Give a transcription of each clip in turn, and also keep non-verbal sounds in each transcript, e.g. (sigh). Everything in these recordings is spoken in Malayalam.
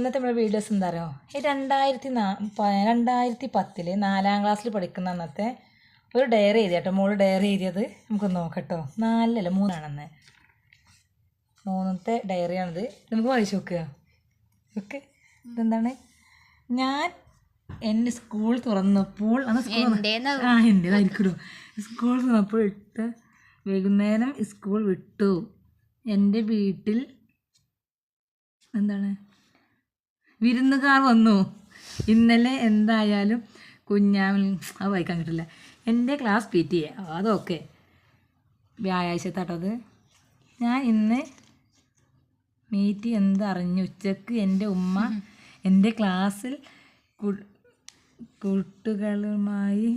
ഇന്നത്തെ നമ്മുടെ വീഡിയോസ് എന്താ പറയുക ഈ രണ്ടായിരത്തി നാ രണ്ടായിരത്തി പത്തിൽ നാലാം ക്ലാസ്സിൽ പഠിക്കുന്ന അന്നത്തെ ഒരു ഡയറി എഴുതി കേട്ടോ മോൾ ഡയറി എഴുതിയത് നമുക്ക് നോക്കട്ടോ. നാലല്ല മൂന്നാണെന്ന്. മൂന്നത്തെ ഡയറിയാണിത് നമുക്ക് വായിച്ചു നോക്കുക ഓക്കെ? ഇതെന്താണ്? ഞാൻ എന്റെ സ്കൂൾ തുറന്നപ്പോൾ അന്ന് സ്കൂൾ എന്റേന്ന് ആ എന്റെതായിരിക്കണോ സ്കൂൾ തുറന്നപ്പോൾ ഇട്ട് വൈകുന്നേരം സ്കൂൾ വിട്ടു. എന്റെ വീട്ടിൽ എന്താണ്? വിരുന്നുകാർ വന്നു. ഇന്നലെ എന്തായാലും കുഞ്ഞാമിൽ അത് വായിക്കാൻ കിട്ടില്ല. എന്റെ ക്ലാസ് പി ടി എ അതൊക്കെ. വ്യാഴാഴ്ചത്താട്ടത് ഞാൻ ഇന്ന് മീറ്റ് എന്തറിഞ്ഞു? ഉച്ചയ്ക്ക് എന്റെ ഉമ്മ എന്റെ ക്ലാസ്സിൽ കുട്ടികളുമായി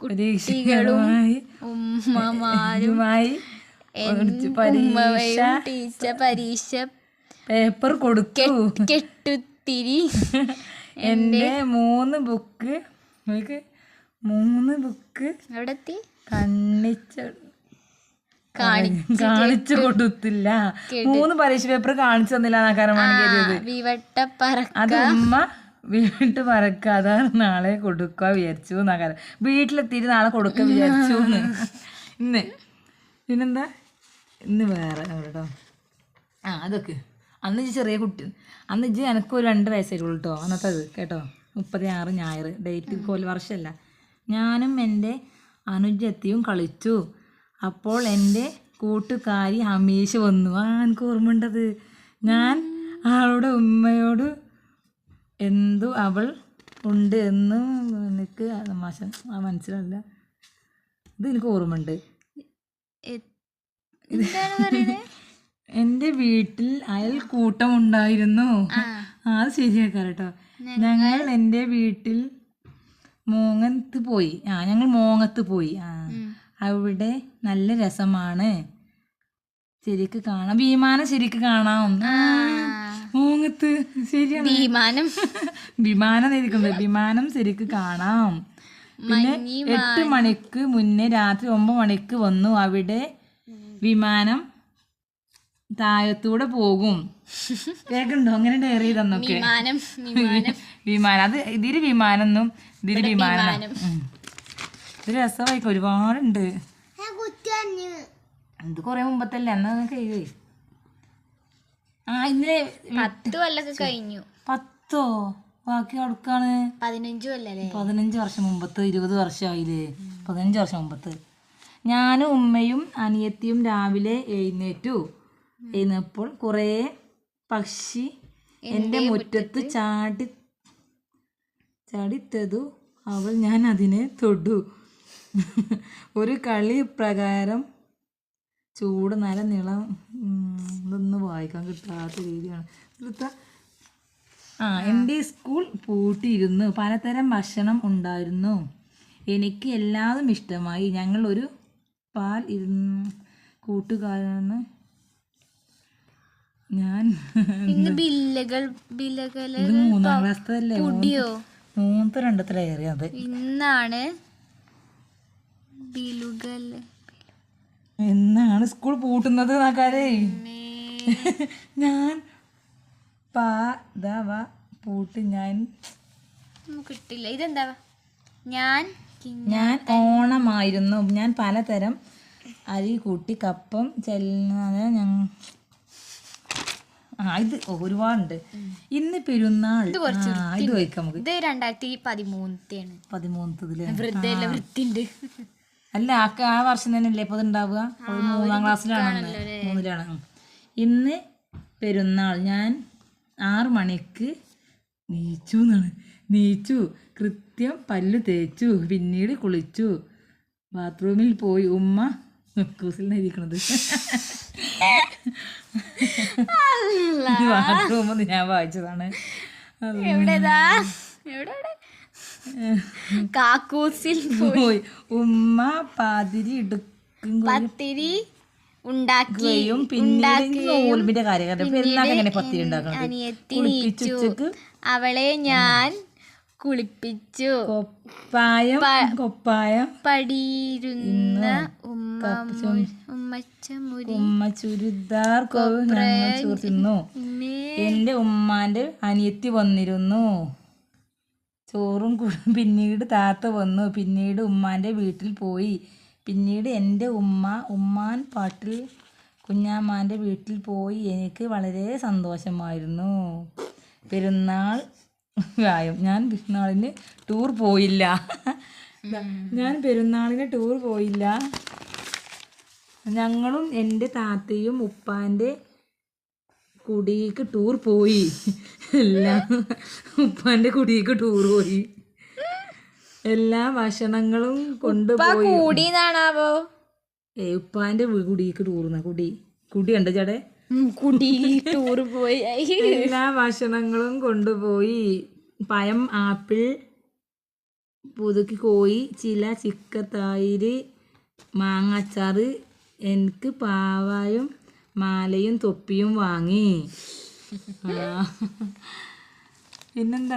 കുട്ടികളുമായി ഉമ്മമാരുമായി ഉമ്മമാരും ുമായി പരീക്ഷ ടീച്ചർ പരീക്ഷ പേപ്പർ കൊടുത്തു. കെട്ടുത്തിരി. (laughs) എന്റെ മൂന്ന് ബുക്ക് മൂന്ന് ബുക്ക് എവിടെത്തി? കണ്ണിച്ച കാണിച്ചു കൊടുത്തില്ല. മൂന്ന് പരീക്ഷ പേപ്പർ കാണിച്ചു തന്നില്ല എന്നാക്കാരമാണ് പറക്ക. അത് ഉമ്മ വീട്ട് പറക്കാതെ നാളെ കൊടുക്കുക വിചാരിച്ചു എന്നാക്കാരം വീട്ടിലെത്തിയിട്ട് നാളെ കൊടുക്കുക വിചാരിച്ചു (laughs) ഇന്ന്. പിന്നെന്താ? ഇന്ന് വേറെ കേട്ടോ ആ അതൊക്കെ. അന്ന് ഇജ്ജ് ചെറിയ കുട്ടി അന്ന് ഇജ്ജ് എനിക്ക് ഒരു രണ്ട് വയസ്സായിട്ടുള്ളൂ കേട്ടോ അന്നത്തെ അത് കേട്ടോ? മുപ്പത്തി ആറ് ഞായർ ഡേറ്റ് കോൽ വർഷമല്ല ഞാനും എന്റെ അനുജത്തിയും കളിച്ചു. അപ്പോൾ എന്റെ കൂട്ടുകാരി ഹമീഷ് വന്നു. ആ എനിക്ക് ഓർമ്മയുണ്ടത്. ഞാൻ ആളുടെ ഉമ്മയോട് എന്തു അവൾ ഉണ്ട് എന്ന് എനിക്ക് തമാശ ആ മനസ്സിലല്ല ഇത് എനിക്ക് ഓർമ്മയുണ്ട്. എ- എന്താണ് പറയുന്നത് എന്റെ വീട്ടിൽ അയൽക്കൂട്ടം ഉണ്ടായിരുന്നു അത് ശരിയാക്കാം കേട്ടോ ഞങ്ങൾ എന്റെ വീട്ടിൽ മോങ്ങത്ത് പോയി. ആ ഞങ്ങൾ മോങ്ങത്ത് പോയി. ആ അവിടെ നല്ല രസമാണ്. ശരിക്ക് കാണാം. വിമാനം ശരിക്ക് കാണാം. മൂങ്ങത്ത്. ശരിയാണ്. വിമാനം വിമാനം (laughs) ഇരിക്കുന്നത്. വിമാനം ശരിക്ക് കാണാം. പിന്നെ എട്ട് മണിക്ക് മുന്നേ രാത്രി ഒമ്പത് മണിക്ക് വന്നു. അവിടെ വിമാനം താഴത്തൂടെ പോകും. കേൾക്കുന്നുണ്ടോ? അങ്ങനെ ഡയറി ചെയ്തെന്നൊക്കെ. വിമാനം വിമാനം. വിമാനം. അത് ഇതിൽ വിമാനം എന്നും ഇതിൽ വിമാനം. ഇത് രസമായിക്കോ? ഒരുപാടുണ്ട്. ഇത് കൊറേ മുമ്പത്തല്ലേ? എന്നാ നിങ്ങൾക്ക് എഴുതി ആ ഇന്നലെ പത്ത് കൊല്ലൊക്കെ കഴിഞ്ഞു. പത്തോ? ബാക്കി അടുക്കാണ് പതിനഞ്ചു കൊല്ലല്ലേ? പതിനഞ്ച് വർഷം മുമ്പത്ത് ഇരുപത് വർഷമായില്ലേ? പതിനഞ്ച് വർഷം മുമ്പത്ത്. ഞാനും ഉമ്മയും അനിയത്തിയും രാവിലെ എഴുന്നേറ്റു. എഴുന്നപ്പോൾ കുറേ പക്ഷി എന്റെ മുറ്റത്ത് ചാടി ചാടിത്തതു അവൾ ഞാൻ അതിനെ തൊടു. ഒരു കളി പ്രകാരം ചൂട് നല്ല നീളം ഇതൊന്നും വായിക്കാൻ കിട്ടാത്ത രീതിയാണ്. ഇവിടുത്തെ ആ എന്റെ സ്കൂൾ പൂട്ടിയിരുന്നു. പലതരം ഭക്ഷണം ഉണ്ടായിരുന്നു. എനിക്ക് എല്ലാതും ഇഷ്ടമായി. ഞങ്ങൾ ഒരു പാൽ ഇരുന്ന് കൂട്ടുകാരന് ഞാൻ ഇന്ന് ബില്ലകൾ ബില്ലകൾ ഇത് മൂന്നാം ക്ലാസ്സല്ലേ? പുടിയോ? മൂന്നത്തെ രണ്ടത്തെ ഏറിയ അത്. ഇന്നാണ് ബിലുകൾ. എന്നാണ് സ്കൂൾ പൂട്ടുന്നത് നാക്കാരേ. ഞാൻ പാ ദാ വാ പൂട്ട് ഞാൻ. കിട്ടില്ല. ഇതെന്താ? ഞാൻ ഞാൻ ഓണമായിരുന്നു. ഞാൻ പലതരം അരി കൂട്ടി കപ്പം ചെല്ലാതെ ഞങ്ങൾ ആ ഇത് ഒരുപാടുണ്ട്. ഇന്ന് പെരുന്നാൾ. ആ ഇത് വയ്ക്കാം നമുക്ക്. ഇത് രണ്ടായിരത്തി പതിമൂന്നത്തെയാണ് പതിമൂന്നതിൽ വൃദ്ധയല്ല വൃത്തിണ്ട് അല്ല ആ ആ വർഷം തന്നെ അല്ലേ ഇപ്പൊ ഉണ്ടാവുക മൂന്നാം ക്ലാസ്സിലാണ് മൂന്നിലാണ്. ഉം. ഇന്ന് പെരുന്നാൾ. ഞാൻ ആറ് മണിക്ക് നീച്ചു എന്നാണ് നീച്ചു. കൃത്യം പല്ല് തേച്ചു. പിന്നീട് കുളിച്ചു. ബാത്റൂമിൽ പോയി ഉമ്മ കൂസിലിരിക്കണത് (laughs) ബാത്റൂം ഞാൻ വായിച്ചതാണ്. എവിടെതാ? എവിടെ കാക്കൂസിൽ പോയി. ഉമ്മ പാതിരി എടുക്കും പത്തിരി ഉണ്ടാക്കുകയും പിന്നെ അവളെ ഞാൻ കുളിപ്പിച്ചു. കൊപ്പായം കൊപ്പായം. പടിയിരുന്ന ഉമ്മ ഉമ്മ ചുരിദാർ എന്റെ ഉമ്മാന്റെ അനിയത്തി വന്നിരുന്നു. ചോറും കൂടും പിന്നീട് താത്ത വന്നു. പിന്നീട് ഉമ്മാന്റെ വീട്ടിൽ പോയി. പിന്നീട് എന്റെ ഉമ്മ ഉമ്മാൻ പാട്ടിൽ കുഞ്ഞാമ്മാന്റെ വീട്ടിൽ പോയി. എനിക്ക് വളരെ സന്തോഷമായിരുന്നു. പെരുന്നാൾ വ്യായം ഞാൻ പെരുന്നാളിന് ടൂർ പോയില്ല. ഞാൻ പെരുന്നാളിന് ടൂർ പോയില്ല. ഞങ്ങളും എന്റെ താത്തയും ഉപ്പാന്റെ കുടിക്ക് ടൂർ പോയി. എല്ലാം ഉപ്പാന്റെ കുടിക്ക് ടൂർ പോയി. എല്ലാ ഭക്ഷണങ്ങളും കൊണ്ടുപോയി ഏ ഉപ്പാന്റെ കുടിക്ക് ടൂർന്ന കുടി. കുടി ഉണ്ട് ചേടെ കുടി ടൂർ പോയി. എല്ലാ ഭക്ഷണങ്ങളും കൊണ്ടുപോയി പഴം ആപ്പിൾ പുതുക്കി കോഴി ചില ചിക്കത്തായിര് മാങ്ങാച്ചാറ് എനിക്ക് പാവായും മാലയും തൊപ്പിയും വാങ്ങി (laughs) ആ. പിന്നെന്താ